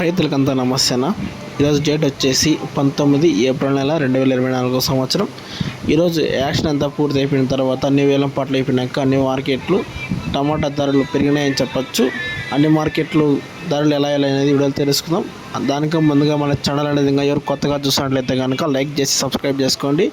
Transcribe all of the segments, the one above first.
రైతులకంతా నమస్తేన? ఈరోజు డేట్ వచ్చేసి పంతొమ్మిది ఏప్రిల్ నెల రెండు వేల ఇరవై నాలుగో సంవత్సరం. ఈరోజు యాక్షన్ అంతా పూర్తి అయిపోయిన తర్వాత అన్ని వేలం పాటలు అయిపోయినాక అన్ని మార్కెట్లు టమాటా ధరలు పెరిగినాయని చెప్పొచ్చు. అన్ని మార్కెట్లు ధరలు ఎలా ఎలా అనేది వీడియోలో తెలుసుకుందాం. దానికి ముందుగా మన ఛానల్ అనేది ఇంకా ఎవరు కొత్తగా చూసినట్లయితే కనుక లైక్ చేసి సబ్స్క్రైబ్ చేసుకోండి.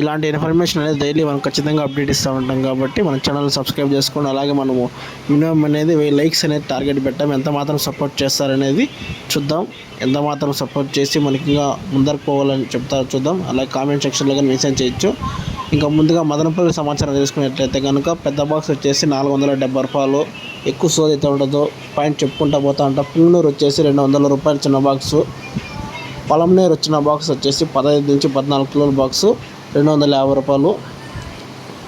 ఇలాంటి ఇన్ఫర్మేషన్ అనేది డైలీ మనం ఖచ్చితంగా అప్డేట్ ఇస్తూ ఉంటాం కాబట్టి మన ఛానల్ సబ్స్క్రైబ్ చేసుకోండి. అలాగే మనము మినిమం అనేది వెయ్యి లైక్స్ అనేది టార్గెట్ పెట్టాం. ఎంత మాత్రం సపోర్ట్ చేస్తారనేది చూద్దాం. ఎంత మాత్రం సపోర్ట్ చేసి మనకి ఇంకా ముందరకు పోవాలని చెప్తారో చూద్దాం. అలాగే కామెంట్ సెక్షన్లో కానీ మెసేజ్ చేయొచ్చు. ఇంకా ముందుగా మదనపల్లి సమాచారం తెలుసుకున్నట్లయితే కనుక పెద్ద బాక్స్ వచ్చేసి నాలుగు వందల డెబ్బై రూపాయలు. ఎక్కువ సోది అయితే ఉండదు. పాయింట్ చెప్పుకుంటా పోతా ఉంటా. పుంగనూరు వచ్చేసి రెండు వందల రూపాయలు చిన్న బాక్సు. పొలంనేరు వచ్చిన బాక్స్ వచ్చేసి పదహైదు నుంచి పద్నాలుగు కిలోల బాక్సు రెండు వందల యాభై రూపాయలు.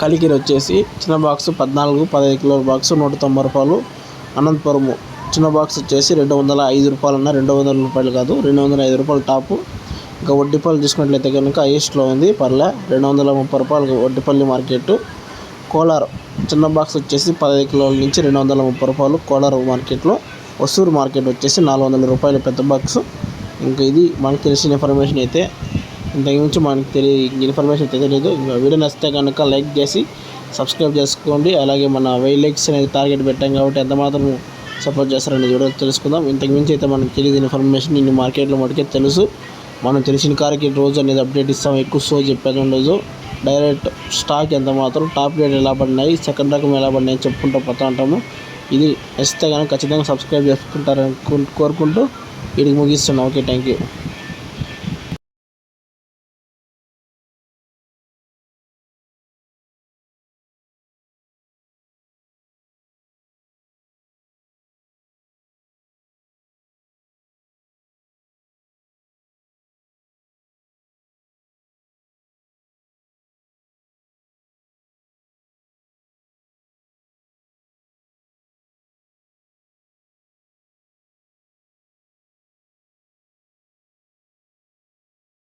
కలికిరి వచ్చేసి చిన్న బాక్స్ పద్నాలుగు పదహైదు కిలోల బాక్స్ నూట తొంభై రూపాయలు. అనంతపురము చిన్న బాక్స్ వచ్చేసి రెండు వందల ఐదు రూపాయలు రెండు వందల రూపాయలు కాదు రెండు వందల ఐదు రూపాయలు టాపు. ఇంకా వడ్డీపల్లి తీసుకున్నట్లయితే కనుక ఈస్ట్లో ఉంది. పర్లే రెండు వందల ముప్పై రూపాయలు వడ్డీపల్లి మార్కెట్. కోలార్ చిన్న బాక్స్ వచ్చేసి పదహైదు కిలోల నుంచి రెండు వందల ముప్పై రూపాయలు కోలార్ మార్కెట్లో. వసూరు మార్కెట్ వచ్చేసి నాలుగు వందల రూపాయలు పెద్ద బాక్స్ ఇంకా ఇది మనకు తెలిసిన ఇన్ఫర్మేషన్ అయితే. ఇంతకుమించి మనకు తెలియ ఇన్ఫర్మేషన్ అయితే తెలియదు. ఇంకా వీడియో నచ్చితే కనుక లైక్ చేసి సబ్స్క్రైబ్ చేసుకోండి. అలాగే మన వెయ్యి లైక్స్ అనేది టార్గెట్ పెట్టాం కాబట్టి ఎంత మాత్రం సపోర్ట్ చేస్తారనేది వీడియో తెలుసుకుందాం. ఇంతకుమించి అయితే మనకు తెలియదు ఇన్ఫర్మేషన్ ఇన్ని మార్కెట్లో మటుకే తెలుసు. మనం తెలిసిన కారుకి రోజు అనేది అప్డేట్ ఇస్తాం. ఎక్కువ సో చెప్పేది ఉండదు. డైరెక్ట్ స్టాక్ ఎంత మాత్రం టాప్ రేట్ ఎలా పడినాయి సెకండ్ రకం ఎలా పడినాయి చెప్పుకుంటూ పోతూ ఉంటాము. ఇది నచ్చితే కనుక ఖచ్చితంగా సబ్స్క్రైబ్ చేసుకుంటారని కోరుకుంటూ వీడికి ముగిస్తున్నాం. Okay thank you